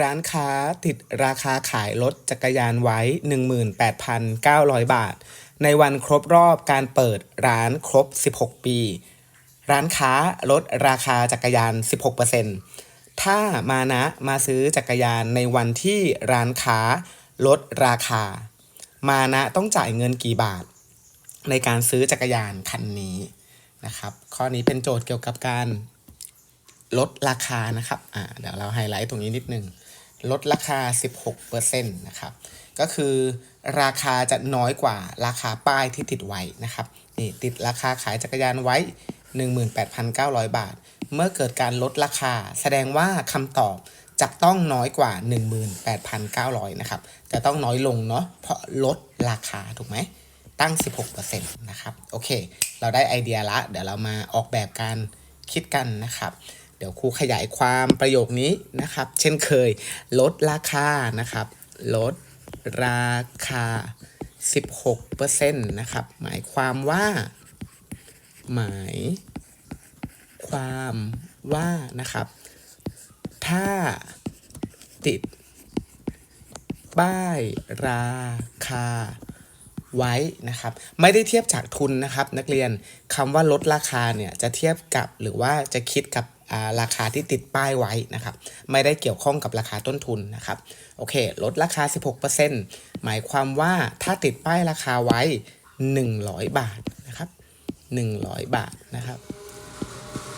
ร้านค้าติดราคาขายรถจักรยานไว้ 18,900 บาท ในวันครบรอบการเปิดร้านครบ 16 ปี ร้านค้าลดราคาจักรยาน 16%ถ้ามานะมาซื้อจักรยานในวันที่ร้านค้าลดราคา มานะต้องจ่ายเงินกี่บาท ในการซื้อจักรยานคันนี้นะครับ ข้อนี้เป็นโจทย์เกี่ยวกับการ ลดราคานะครับอ่าเดี๋ยวเราไฮไลท์ตรงนี้นิดนึง ลดราคา 16%นะครับ ก็คือราคาจะน้อยกว่าราคาป้ายที่ติดไว้นะครับนี่ติดราคาขายจักรยานไว้ 18,900 บาท เมื่อเกิดการลดราคา แสดงว่าคำตอบจะต้องน้อยกว่า 18,900 นะครับ จะต้องน้อยลงเนาะ เพราะลดราคาถูกไหม ตั้ง 16%นะครับ โอเค เราได้ไอเดียละ เดี๋ยวเรามาออกแบบการคิดกันนะครับ เดี๋ยวครูขยายความประโยคนี้นะครับ เช่นเคย ลดราคานะครับ ลดราคา 16%นะครับ หมายความว่า หมายความว่านะครับ ถ้าติด ป้ายราคาไว้นะครับ ไม่ได้เทียบจากทุนนะครับ นักเรียนคำว่าลดราคาเนี่ยจะเทียบกับหรือว่าจะคิดกับ ราคาที่ติดป้ายไว้นะครับ ไม่ได้เกี่ยวข้องกับราคาต้นทุนนะครับโอเค ลดราคา 16%หมายความว่าถ้าติดป้ายราคาไว้ 100 บาทนะครับ 100 บาทนะครับ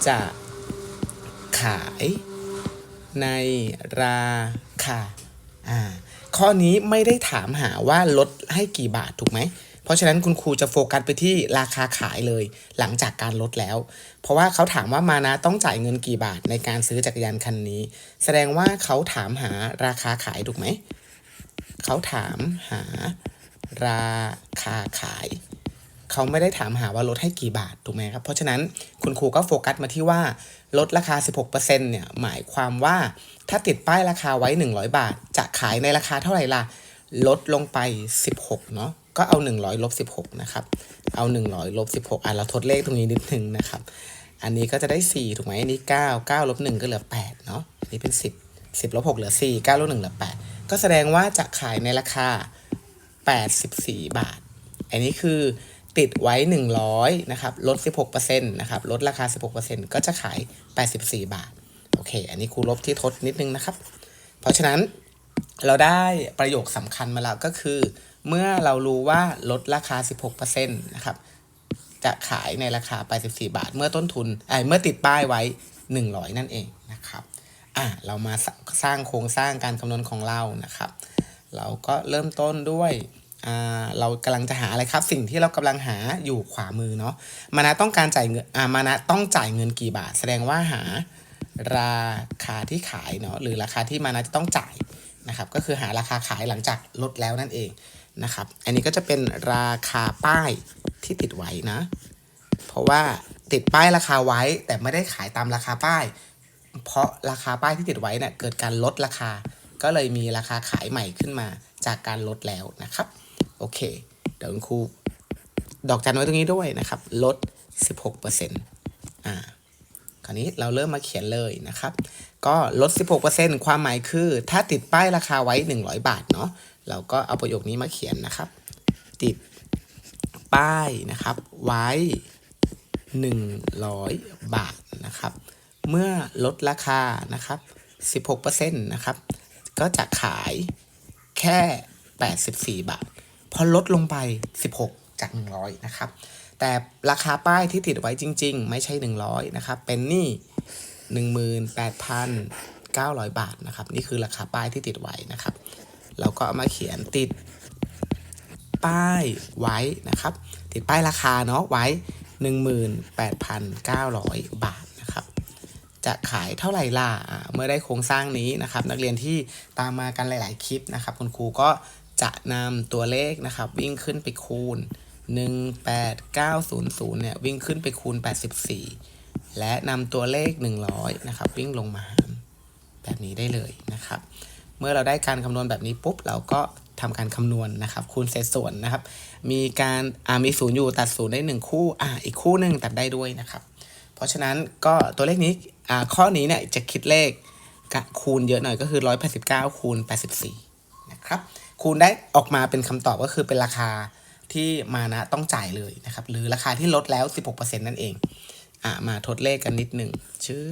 จะขายในราคาอ่าข้อนี้ไม่ได้ถามหาว่าลดให้กี่บาทถูกไหม เพราะฉะนั้นคุณครูจะโฟกัสไปที่ราคาขายเลย หลังจากการลดแล้ว เพราะว่าเขาถามว่ามานะต้องจ่ายเงินกี่บาทในการซื้อจักรยานคันนี้ แสดงว่าเขาถามหาราคาขายถูกไหมเขาถามหาราคาขาย เขาไม่ได้ถามหาว่าลดให้กี่บาทถูกไหมครับ เพราะฉะนั้นคุณครูก็โฟกัสมาที่ว่าลดราคา 16%เนี่ยหมายความว่าถ้าติดป้ายราคาไว้ 100 บาท จะขายในราคาเท่าไหร่ล่ะ ลดลงไป 16 เนาะ ก็เอา 100ลบ16นะครับ เอา 100ลบ16อะเราทดเลขตรงนี้นิดนึงนะครับ อันนี้ก็จะได้ 4 ถูกไหมอันนี้ 9 9ลบ1ก็เหลือ 8 เนาะอันนี้เป็น 10 10ลบ6เหลือ 4 9ลบ1เหลือ 8 ก็แสดงว่าจะขายในราคา 84 บาท อันนี้คือติดไว้ 100นะครับ ลด 16%นะครับ ลดราคา 16%ก็จะขาย 84 บาท โอเค อันนี้ครูลบที่ทดนิดนึงนะครับ เพราะฉะนั้นเราได้ประโยคสำคัญมาแล้วก็คือ เมื่อเรารู้ว่าลดราคา 16%นะครับ จะขายในราคา 84 บาท เมื่อต้นทุนไอ้เมื่อติดป้ายไว้ 100 นั่นเองนะครับ อะ เรามาสร้างโครงสร้างการคำนวณของเรานะครับ เราก็เริ่มต้นด้วยเรากำลังจะหาอะไรครับ สิ่งที่เรากำลังหาอยู่ขวามือเนาะมานะต้องการจ่ายเงินอ่ามานะต้องจ่ายเงินกี่บาท แสดงว่าหาราคาที่ขายเนาะหรือราคาที่มานะจะต้องจ่ายนะครับ ก็คือหาราคาขายหลังจากลดแล้วนั่นเอง นะครับ อันนี้ก็จะเป็นราคาป้ายที่ติดไว้นะ เพราะว่าติดป้ายราคาไว้แต่ไม่ได้ขายตามราคาป้าย เพราะราคาป้ายที่ติดไว้เนี่ยเกิดการลดราคา ก็เลยมีราคาขายใหม่ขึ้นมาจากการลดแล้วนะครับ โอเค เดี๋ยวคุณครูดอกจันไว้ตรงนี้ด้วยนะครับ ลด 16%อ่า ราวนี้เราเริ่มมาเขียนเลยนะครับ ก็ลด 16%ความหมายคือ ถ้าติดป้ายราคาไว้ 100 บาทเนาะเราก็เอาประโยคนี้มาเขียนนะครับ ติดป้ายนะครับ ไว้ 100 บาทนะครับ เมื่อลดราคานะครับ 16%นะครับ ก็จะขายแค่ 84 บาท พอลดลงไป 16 จาก 100 นะครับ แต่ราคาป้ายที่ติดไว้จริง ๆ ไม่ใช่ 100นะครับเป็นนี่ 18,900 บาทนะครับ นี่คือราคาป้ายที่ติดไว้นะครับ เราก็เอามาเขียนติดป้ายไว้นะครับ ติดป้ายราคาเนาะไว้ 18,900 บาทนะครับ จะขายเท่าไหร่ล่ะเมื่อได้โครงสร้างนี้นะครับ นักเรียนที่ตามมากันหลาย ๆ คลิปนะครับ คุณครูก็จะนำตัวเลขนะครับ วิ่งขึ้นไปคูณ 18900 เนี่ย วิ่งขึ้นไปคูณ 84 และนำตัวเลข 100 นะครับ วิ่งลงมาหารแบบนี้ได้เลยนะครับ เมื่อเราได้การคำนวณแบบนี้ปุ๊บ เราก็ทำการคำนวณนะครับ คูณเศษส่วนนะครับ มีการอ่ามีศูนย์อยู่ตัดศูนย์ได้หนึ่งคู่อ่าอีกคู่หนึ่งตัดได้ด้วยนะครับ เพราะฉะนั้นก็ตัวเลขนี้อ่าข้อนี้เนี่ยจะคิดเลขคูณเยอะหน่อยก็คือ 189คูณ84 นะครับ คูณได้ออกมาเป็นคำตอบก็คือเป็นราคา ที่มานะต้องจ่ายเลยนะครับ หรือราคาที่ลดแล้ว 16%นั่นเอง อะมาทดเลขกันนิดหนึ่งชื่อ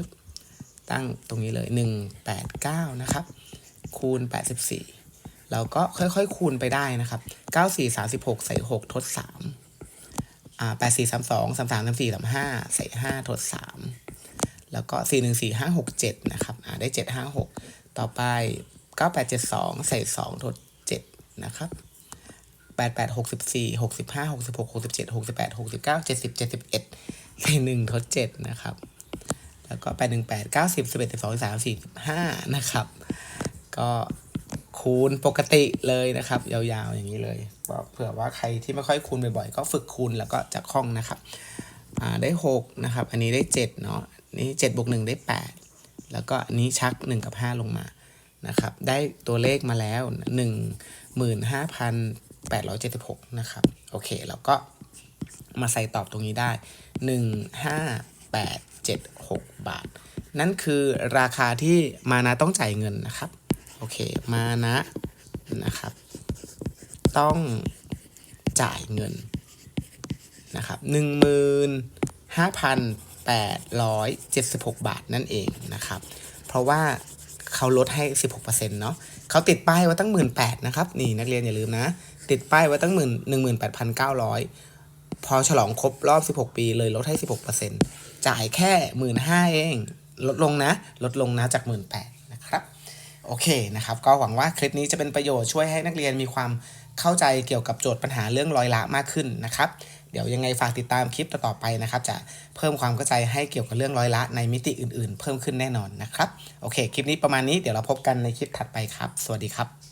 ตั้งตรงนี้เลย 189 นะครับ คูณ 84 เราก็ค่อยๆคคูณไปได้นะครับ 94 36 ใส่ 6 ทด 3 อ่า 84 32 33 34 35 ใส่ 5 ทด 3 แล้วก็ 4 1 4 5 6 7 นะครับ อ่า ได้ 7 5 6 ต่อไป 98 72 ใส่ 2 ทด 7 นะครับ 88 64 65 66 67 68 69 70 71ใส่1ทด7นะครับ แล้วก็818 90 11 12 13 45นะครับ ก็คูณปกติเลยนะครับ ยาวๆอย่างนี้เลยเผื่อว่าใครที่ไม่ค่อยคูณบ่อยๆก็ฝึกคูณแล้วก็จะคล่องนะครับอ่าได้6นะครับ อันนี้ได้7เนาะนี่7บวก1ได้8แล้วก็อันนี้ชัก1กับ5ลงมานะครับ ได้ตัวเลขมาแล้ว15,876นะครับ โอเคแล้วก็มาใส่ตอบตรงนี้ได้ 15876 บาท นั่นคือราคาที่มานะต้องจ่ายเงินนะครับ โอเค มานะนะครับ ต้องจ่ายเงินนะครับหนึ่งหมื่นห้าพันแปดร้อยเจ็ดสิบหกบาทนั่นเองนะครับ เพราะว่า เขาลดให้สิบหกเปอร์เซ็นต์เนาะเขาติดป้ายไว้ตั้งหมื่นแปดนะครับ นี่นักเรียนอย่าลืมนะ ติดป้ายไว้ตั้งหมื่นหนึ่งหมื่นแปดพันเก้าร้อยพอฉลองครบรอบสิบหกปีเลยลดให้สิบหกเปอร์เซ็นต์จ่ายแค่หมื่นห้าเอง ลดลงนะ ลดลงนะจากหมื่นแปดนะครับ โอเคนะครับ ก็หวังว่าคลิปนี้จะเป็นประโยชน์ช่วยให้นักเรียนมีความเข้าใจเกี่ยวกับโจทย์ปัญหาเรื่องรอยละมากขึ้นนะครับ ดี๋ยวยังไงฝากติดตามคลิปต่อๆไปนะครับ จะเพิ่มความเข้าใจให้เกี่ยวกับเรื่องร้อยละในมิติอื่นๆ เพิ่มขึ้นแน่นอนนะครับ โอเค คลิปนี้ประมาณนี้เดี๋ยวเราพบกันในคลิปถัดไปครับ สวัสดีครับ